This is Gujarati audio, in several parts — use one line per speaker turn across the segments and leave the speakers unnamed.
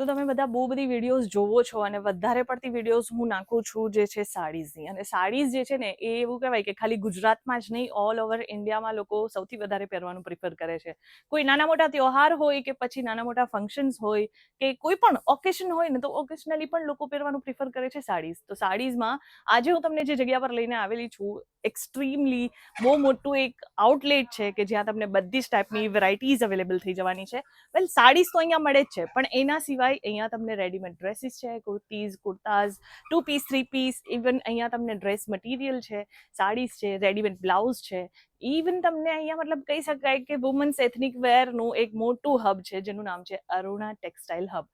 તો તમે બધા બહુ બધી વિડીયોઝ જોવો છો અને વધારે પડતી વિડીયોઝ હું નાખું છું જે છે સાડીઝની. અને સાડીઝ જે છે ને, એ એવું કહેવાય કે ખાલી ગુજરાતમાં જ નહીં ઓલ ઓવર ઇન્ડિયામાં લોકો સૌથી વધારે પહેરવાનું પ્રિફર કરે છે. કોઈ નાના મોટા ત્યોહાર હોય કે પછી નાના મોટા ફંક્શન્સ હોય કે કોઈ પણ ઓકેશન હોય ને, તો ઓકેશનલી પણ લોકો પહેરવાનું પ્રિફર કરે છે સાડીઝ. તો સાડીઝમાં આજે હું તમને જે જગ્યા પર લઈને આવેલી છું એક્સ્ટ્રીમલી બહુ મોટું એક આઉટલેટ છે કે જ્યાં તમને બધી જ ટાઈપની વેરાયટીઝ અવેલેબલ થઈ જવાની છે. વેલ સાડીઝ તો અહીંયા મળે જ છે, પણ એના સિવાય અહીંયા તમને રેડીમેડ ડ્રેસીસ છે, kurtis, kurtas two piece three piece even અહીંયા તમને ડ્રેસ મટીરિયલ છે, સાડીઝ છે રેડીમેડ બ્લાઉઝ છે. ઇવન તમને અહીંયા મતલબ કહી શકાય કે વુમન્સ એથનિક વેરનું એક મોટું હબ છે, જેનું નામ છે અરુણા ટેક્સટાઇલ હબ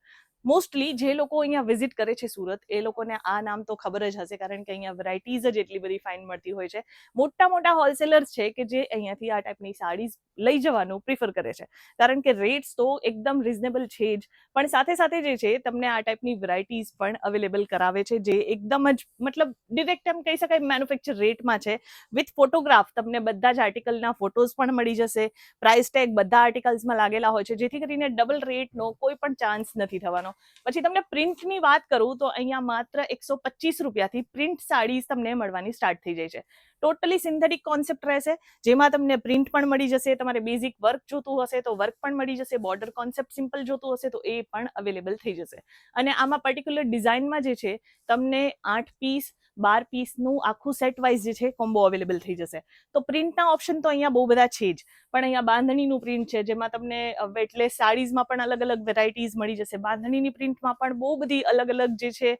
મોસ્ટલી જે લોકો અહીંયા વિઝિટ કરે છે સુરત, એ લોકોને આ નામ તો ખબર જ હશે કારણ કે અહીંયા વેરાયટીઝ જ એટલી બધી ફાઇન મળતી હોય છે. મોટા મોટા હોલસેલર્સ છે કે જે અહીંયાથી આ ટાઈપની સાડીઝ લઈ જવાનું પ્રિફર કરે છે. કારણ કે રેટ્સ તો એકદમ રિઝનેબલ છે જ. પણ સાથે સાથે જે છે, તમને આ ટાઈપની વેરાયટીઝ પણ અવેલેબલ કરાવે છે, જે એકદમ જ મતલબ ડિરેક્ટ એમ કહી શકાય મેન્યુફેક્ચર રેટમાં છે. વિથ ફોટોગ્રાફ તમને બધા જ આર્ટિકલના ફોટોઝ પણ મળી જશે. પ્રાઇસ ટેગ બધા આર્ટિકલ્સમાં લાગેલા હોય છે, જેથી કરીને ડબલ રેટનો કોઈ પણ ચાન્સ નથી થવાનો. પછી તમને પ્રિન્ટની વાત કરું તો અહીંયા માત્ર એકસો પચીસ રૂપિયાથી પ્રિન્ટ સાડીઝ તમને મળવાની સ્ટાર્ટ થઈ જાય છે. ટોટલી સિન્થેટિક કોન્સેપ્ટ રહેશે. જેમાં તમને પ્રિન્ટ પણ મળી જશે, તમારે બેઝિક વર્ક જોતું હશે તો વર્ક પણ મળી જશે બોર્ડર કોન્સેપ્ટ સિમ્પલ જોતું હશે તો એ પણ અવેલેબલ થઈ જશે. અને આમાં પર્ટિક્યુલર ડિઝાઇનમાં જે છે, તમને આઠ પીસ બાર પીસનું આખું સેટ વાઇઝ જે છે કોમ્બો અવેલેબલ થઈ જશે. તો પ્રિન્ટના ઓપ્શન તો અહીંયા બહુ બધા છે જ, પણ અહીંયા બાંધણીનું પ્રિન્ટ છે, જેમાં તમને એટલે સાડીઝમાં પણ અલગ અલગ વેરાયટીઝ મળી જશે. બાંધણીની પ્રિન્ટમાં પણ બહુ બધી અલગ અલગ જે છે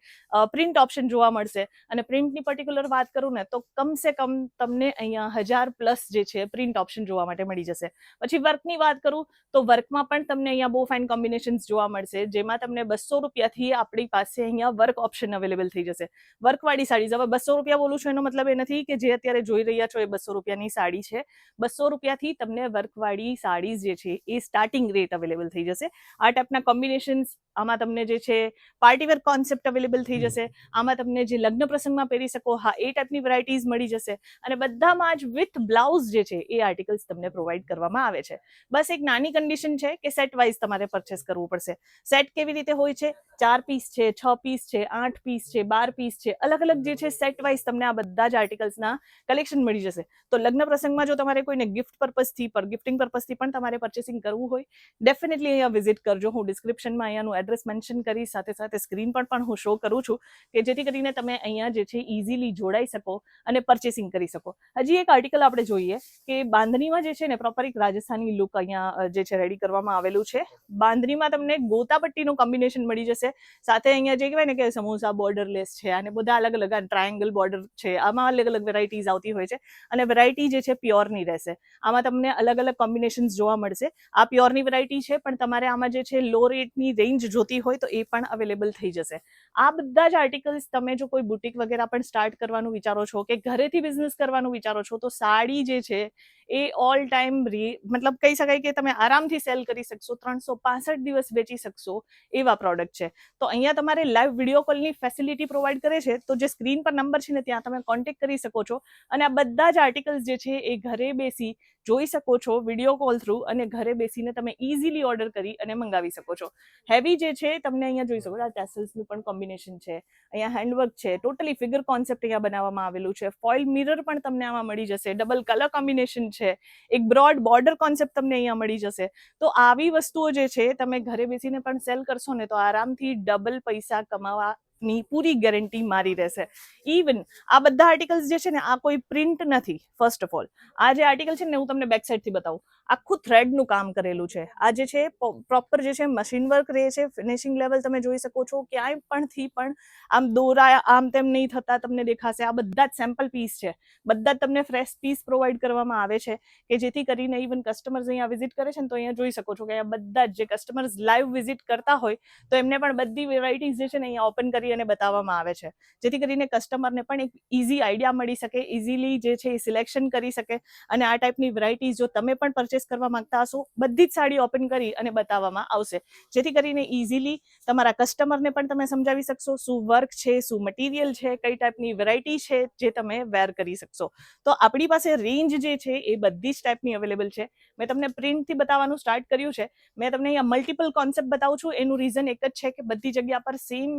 પ્રિન્ટ ઓપ્શન જોવા મળશે. અને પ્રિન્ટની પર્ટિક્યુલર વાત કરું ને, તો કમસે કમ તમને અહીંયા હજાર પ્લસ જે છે પ્રિન્ટ ઓપ્શન જોવા માટે મળી જશે. પછી વર્કની વાત કરું, તો વર્કમાં પણ તમને અહીંયા બહુ ફાઇન કોમ્બિનેશન્સ જોવા મળશે, જેમાં તમને બસો રૂપિયાથી આપણી પાસે અહીંયા વર્ક ઓપ્શન અવેલેબલ થઈ જશે. વર્કવાળી સાડીઝ હવે બસો રૂપિયા બોલું છું, એનો મતલબ એ નથી કે જે અત્યારે જોઈ રહ્યા છો એ બસો રૂપિયાની સાડી છે. બસો રૂપિયાથી તમને વર્કવાળી સાડીઝ જે છે એ સ્ટાર્ટિંગ રેટ અવેલેબલ થઈ જશે. આ ટાઈપના કોમ્બિનેશન્સ આમાં તમને જે છે પાર્ટીવેર કોન્સેપ્ટ અવેલેબલ થઈ જશે. આમાં તમને જે લગ્ન પ્રસંગમાં પહેરી શકો હા એ ટાઈપની વેરાયટીઝ મળી જશે. અને બધામાં જ વિથ બ્લાઉઝ જે છે એ આર્ટિકલ્સ તમને પ્રોવાઈડ કરવામાં આવે છે. બસ એક નાની કન્ડિશન છે કે સેટ વાઇઝ તમારે પરચેસ કરવું પડશે. સેટ કેવી રીતે હોય છે? ચાર પીસ છે છ પીસ છે આઠ પીસ છે બાર પીસ છે અલગ અલગ જે છે સેટ વાઇઝ તમને આ બધા જ આર્ટિકલ્સના કલેક્શન મળી જશે. તો લગ્ન પ્રસંગમાં જો તમારે કોઈને ગિફ્ટ પર્પઝથી પર ગિફ્ટિંગ પર્પઝથી પણ તમારે પરચેસિંગ કરવું હોય ડેફિનેટલી અહીંયા વિઝિટ કરજો. હું ડિસ્ક્રિપ્શનમાં અહીંયાનું એડ્રેસ મેન્શન કરી, સાથે સાથે સ્ક્રીન પર પણ હું શો કરું છું કે જેથી કરીને તમે અહીંયા જે છે ઇઝીલી જોડાઈ શકો અને પરચેસિંગ કરી શકો. હજી એક આર્ટિકલ આપણે જોઈએ કે બાંધણીમાં જે છે ને પ્રોપર એક રાજસ્થાની લુક અહીંયા જે છે રેડી કરવામાં આવેલું છે. બાંધણીમાં તમને ગોતાપટ્ટીનું કોમ્બિનેશન મળી જશે. સાથે અહીંયા જે કહેવાય ને કે સમોસા બોર્ડરલેસ છે અને બધા અલગ અલગ ટ્રાયંગલ બોર્ડર છે, આમાં અલગ અલગ વેરાયટીઝ આવતી હોય છે અને વેરાયટી જે છે પ્યોરની રહેશે. આમાં તમને અલગ અલગ કોમ્બિનેશન્સ જોવા મળશે. આ પ્યોરની વેરાયટી છે, પણ તમારે આમાં જે છે લો રેટની રેન્જ જોતી હોય તો એ પણ અવેલેબલ થઈ જશે. આ બધા જ આર્ટિકલ્સ તમે જો કોઈ બુટિક વગેરે પણ સ્ટાર્ટ કરવાનું વિચારો છો કે ઘરેથી બિઝનેસ કરવાનું વિચારો છો તો સાડી જે છે એ ઓલ ટાઈમ મતલબ કહી શકાય કે તમે આરામથી સેલ કરી શકશો, ત્રણસો પાસઠ દિવસ વેચી શકશો એવા પ્રોડક્ટ છે. તો અહીંયા તમારે લાઈવ વીડિયો કોલની ફેસિલિટી પ્રોવાઈડ કરે છે. તો જે સ્ક્રીન પર નંબર છે ને, ત્યાં તમે કોન્ટેક્ટ કરી શકો છો. અને આ બધા જ આર્ટિકલ્સ જે છે એ ઘરે બેસી જોઈ શકો છો વીડિયો કોલ થ્રુ અને ઘરે બેસીને તમે ઇઝીલી ઓર્ડર કરી અને મંગાવી શકો છો. હેવી જે છે, તમને અહીંયા જોઈ શકો છો. આ ટેસલ્સનું પણ કોમ્બિનેશન છે. અહીંયા હેન્ડવર્ક છે. ટોટલી ફિગર કોન્સેપ્ટ અહીંયા બનાવવામાં આવેલું છે. ફોઇલ મિરર પણ તમને આમાં મળી જશે. ડબલ કલર કોમ્બિનેશન છે. એક બ્રોડ બોર્ડર કોન્સેપ્ટ તમને અહીંયા મળી જશે. તો આવી વસ્તુઓ જે છે, તમે ઘરે બેસીને પણ સેલ કરશો ને, તો આરામથી ડબલ પૈસા કમાવા ની પૂરી ગેરંટી મારી રહેશે. ઇવન આ બધા આર્ટિકલ્સ જે છે ને, આ કોઈ પ્રિન્ટ નથી ફર્સ્ટ ઓફ ઓલ આ જે આર્ટિકલ છે ને, હું તમને બેક સાઈડથી બતાવું. આખું થ્રેડનું કામ કરેલું છે. આ જે છે પ્રોપર જે છે મશીન વર્ક રહે છે ફિનિશિંગ લેવલ તમે જોઈ શકો છો, ક્યાંય પણથી પણ આમ દોરા આમ તેમ નહીં થતા તમને દેખાશે. આ બધા જ સેમ્પલ પીસ છે. બધા જ તમને ફ્રેશ પીસ પ્રોવાઈડ કરવામાં આવે છે કે જેથી કરીને ઇવન કસ્ટમર્સ અહીંયા વિઝિટ કરે છે ને, તો અહીંયા જોઈ શકો છો કે અહીંયા બધા જ જે કસ્ટમર્સ લાઈવ વિઝિટ કરતા હોય, તો એમને પણ બધી વેરાયટીઝ જે છે ને અહીંયા ઓપન કરી અને બતાવવામાં આવે છે. જેથી કરીને કસ્ટમરને પણ એક ઇઝી આઈડિયા મળી શકે ઇઝીલી જે છે એ સિલેક્શન કરી શકે અને આ ટાઈપની વેરાયટીઝ જો તમે પણ પરચેસ કરવા માંગતા હશો, બધી જ સાડી ઓપન કરી અને બતાવવામાં આવશે. જેથી કરીને ઇઝીલી તમારા કસ્ટમરને પણ તમે સમજાવી શકશો શું વર્ક છે, શું મટીરિયલ છે, કઈ ટાઈપની વેરાયટી છે જે તમે વેર કરી શકશો. તો આપણી પાસે રેન્જ જે છે એ બધી જ ટાઈપની અવેલેબલ છે. મેં તમને પ્રિન્ટથી બતાવવાનું સ્ટાર્ટ કર્યું છે. મેં તમને અહીંયા મલ્ટિપલ કોન્સેપ્ટ બતાવું છું. એનું રીઝન એક જ છે કે બધી જગ્યા પર સેમ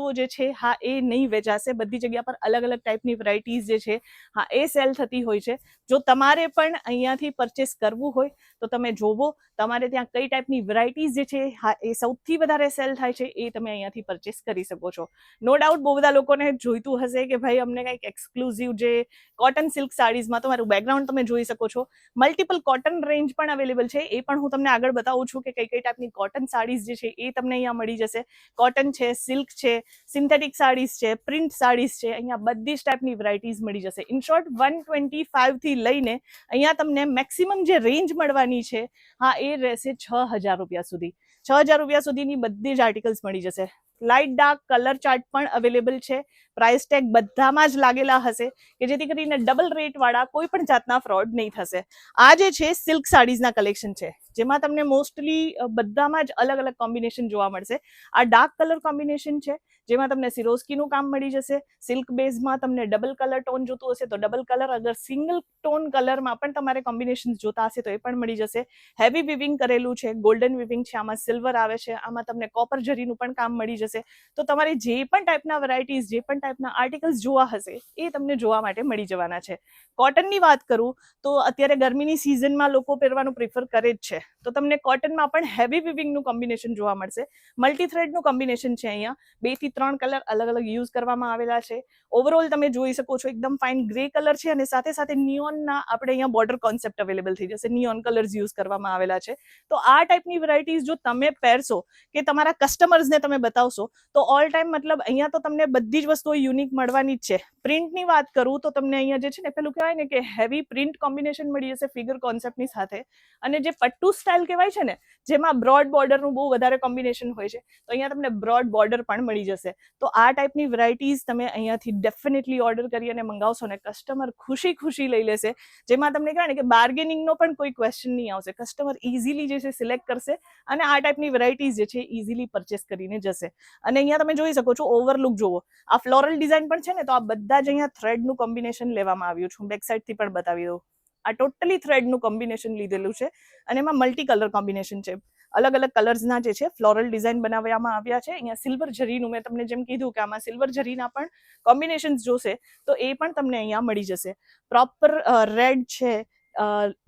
વસ્તુઓ જે છે, હા, એ નહીં વેચાશે. બધી જગ્યા પર અલગ અલગ ટાઈપની વેરાયટીઝ જે છે, હા, એ સેલ થતી હોય છે. જો તમારે પણ અહીંયાથી પરચેસ કરવું હોય, તો તમે જોવો. તમારે ત્યાં કઈ ટાઈપની વેરાયટીઝ જે છે, હા, એ સૌથી વધારે સેલ થાય છે, એ તમે અહીંયાથી પરચેસ કરી શકો છો. નો ડાઉટ બહુ બધા લોકોને જોઈતું હશે કે ભાઈ, અમને કંઈક એક્સક્લુઝિવ જે કોટન સિલ્ક સાડીઝમાં તમારું બેકગ્રાઉન્ડ તમે જોઈ શકો છો. મલ્ટિપલ કોટન રેન્જ પણ અવેલેબલ છે. એ પણ હું તમને આગળ બતાવું છું કે કઈ કઈ ટાઈપની કોટન સાડીઝ જે છે, એ તમને અહીંયા મળી જશે. કોટન છે સિલ્ક છે સિન્થેટિક સાડીઝ છે પ્રિન્ટ સાડીઝ છે, અહીંયા બધી જ ટાઈપની વેરાયટીઝ મળી જશે. ઇન શોર્ટ વન ટ્વેન્ટી ફાઇવથી લઈને અહીંયા તમને મેક્સિમમ જે રેન્જ મળવાની છે, હા, એ રહેશે છ હજાર રૂપિયા સુધી. છ હજાર રૂપિયા સુધીની બધી જ આર્ટિકલ્સ મળી જશે. લાઇટ ડાર્ક કલર ચાર્ટ પણ અવેલેબલ છે. પ્રાઇસ ટેગ બધામાં જ લાગેલા હશે કે જેથી કરીને ડબલ રેટ વાળા કોઈ પણ જાતના ફ્રોડ નહીં થશે. આ જે છે સિલ્ક સાડીઝના કલેક્શન છે, જેમાં તમને મોસ્ટલી બધામાં જ અલગ અલગ કોમ્બિનેશન જોવા મળશે. આ ડાર્ક કલર કોમ્બિનેશન છે, જેમાં તમને સિરોસ્કીનું કામ મળી જશે. સિલ્ક બેઝમાં તમને ડબલ કલર ટોન જોતું હશે, તો ડબલ કલર અગર સિંગલ ટોન કલરમાં પણ તમારે કોમ્બિનેશન જોતા હશે, તો એ પણ મળી જશે. હેવી વિવિંગ કરેલું છે ગોલ્ડન વિવિંગ છે, આમાં સિલ્વર આવે છે, આમાં તમને કોપર જરીનું પણ કામ મળી જશે. તો તમારે જે પણ ટાઈપના વેરાયટીઝ જે પણ ટાઈપના આર્ટિકલ્સ જોવા હશે, એ તમને જોવા માટે મળી જવાના છે. કોટનની વાત કરું, તો અત્યારે ગરમીની સિઝનમાં લોકો પહેરવાનું પ્રિફર કરે જ છે. તો તમને કોટનમાં પણ હેવી વિવિંગનું કોમ્બિનેશન જોવા મળશે. મલ્ટી થ્રેડનું કોમ્બિનેશન છે અહીંયા. બેથી ત્રણ કલર અલગ અલગ યુઝ કરવામાં આવેલા છે. ઓવરઓલ તમે જોઈ શકો છો, એકદમ ફાઇન ગ્રે કલર છે અને સાથે સાથે નિયોનના આપણે અહીંયા બોર્ડર કોન્સેપ્ટ અવેલેબલ થઈ જશે. નિયોન કલર્સ યુઝ કરવામાં આવેલા છે. તો આ ટાઈપની વેરાયટીઝ જો તમે પહેરશો કે તમારા કસ્ટમર્સને તમે બતાવશો, તો ઓલ ટાઈમ મતલબ અહીંયા તો તમને બધી જ વસ્તુઓ યુનિક મળવાની છે. પ્રિન્ટની વાત કરું તો તમને અહીંયા જે છે ને પેલું કહેવાય ને કે હેવી પ્રિન્ટ કોમ્બિનેશન મળી જશે ફિગર કોન્સેપ્ટની સાથે. અને જે પટ્ટુ સ્ટાઇલ કહેવાય છે ને, જેમાં બ્રોડ બોર્ડરનું બહુ વધારે કોમ્બિનેશન હોય છે, તો અહીંયા તમને બ્રોડ બોર્ડર પણ મળી જશે. તો આ ટાઈપની વેરાયટીઝ તમે અહીંયાથી ડેફિનેટલી ઓર્ડર કરી અને મંગાવશો ને કસ્ટમર ખુશી ખુશી લઈ લેશે. જેમાં તમને કહેવાય ને કે બાર્ગેનિંગનો પણ કોઈ ક્વેશ્ચન નહીં આવશે. કસ્ટમર ઇઝીલી જે છે સિલેક્ટ કરશે અને આ ટાઈપની વેરાયટીઝ જે છે ઇઝીલી પરચેસ કરીને જશે. અને અહીંયા તમે જોઈ શકો છો ઓવરલુક જુઓ. આ ફ્લોરલ ડિઝાઇન પણ છે ને, તો આ બધા જ અહીંયા થ્રેડનું કોમ્બિનેશન લેવામાં આવ્યું છે. બેક સાઈડથી પણ બતાવી દઉં. આ ટોટલી થ્રેડનું કોમ્બિનેશન લીધેલું છે અને એમાં મલ્ટી કલર કોમ્બિનેશન છે. અલગ અલગ કલર્સના જે છે ફ્લોરલ ડિઝાઇન બનાવવામાં આવ્યા છે. અહીંયા સિલ્વર જરીનું મેં તમને જેમ કીધું કે આમાં સિલ્વર જરીના પણ કોમ્બિનેશન્સ જોશે, તો એ પણ તમને અહીંયા મળી જશે. પ્રોપર રેડ છે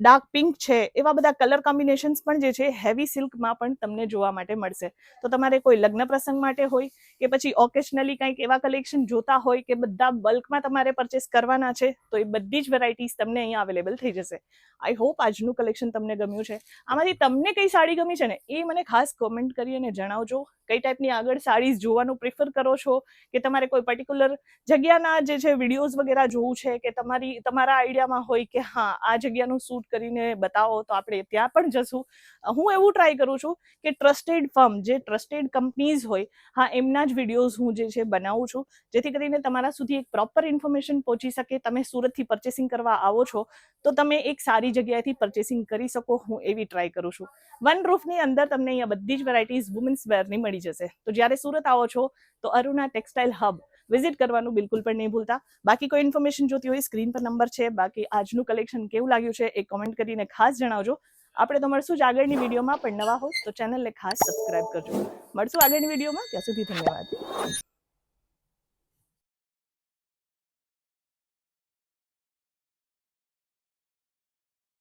ડાર્ક પિંક છે, એવા બધા કલર કોમ્બિનેશન્સ પણ જે છે હેવી સિલ્કમાં પણ તમને જોવા માટે મળશે. તો તમારે કોઈ લગ્ન પ્રસંગ માટે હોય કે પછી ઓકેશનલી કંઈક એવા કલેક્શન જોતા હોય કે બધા બલ્કમાં તમારે પરચેસ કરવાના છે, તો એ બધી જ વેરાયટીઝ તમને અહીંયા અવેલેબલ થઈ જશે. આઈ હોપ આજનું કલેક્શન તમને ગમ્યું છે. આમાંથી તમને કઈ સાડી ગમી છે ને, એ મને ખાસ કોમેન્ટ કરી અને જણાવજો. કઈ ટાઈપની આગળ સાડીઝ જોવાનું પ્રિફર કરો છો? કે તમારે કોઈ પર્ટિક્યુલર જગ્યાના જે છે વિડીયોઝ વગેરે જોવું છે કે તમારી, તમારા આઈડિયામાં હોય કે હા, આ જગ્યાનું શૂટ કરીને બતાવો તો આપણે ત્યાં પણ જશું. હું એવું ટ્રાય કરું છું કે ટ્રસ્ટેડ ફર્મ જે ટ્રસ્ટેડ કંપનીઝ હોય, હા, એમના જ વિડીયોઝ હું જે છે બનાવું છું, જેથી કરીને તમારા સુધી એક પ્રોપર ઇન્ફોર્મેશન પહોંચી શકે. તમે સુરતથી પરચેસિંગ કરવા આવો છો, તો તમે એક સારી જગ્યાએથી પરચેસિંગ કરી શકો. હું એવી ટ્રાય કરું છું. વન રૂફની અંદર તમને અહીંયા બધી જ વેરાયટીઝ વુમન્સ વેરની મળી જશે. તો જ્યારે સુરત આવો છો, તો અરુણા ટેક્સટાઇલ હબ વિઝિટ કરવાનું બિલકુલ પણ નહીં ભૂલતા. બાકી કોઈ ઇન્ફોર્મેશન જોતી હોય સ્ક્રીન પર નંબર છે. બાકી આજનું કલેક્શન કેવું લાગ્યું છે, એ કોમેન્ટ કરીને ખાસ જણાવજો. આપણે તો મળશું જ આગળની વિડીયોમાં, પણ નવા હો તો ચેનલને ખાસ સબસ્ક્રાઇબ કરજો. મળશું આગળની વિડીયોમાં, ત્યાં સુધી ધન્યવાદ.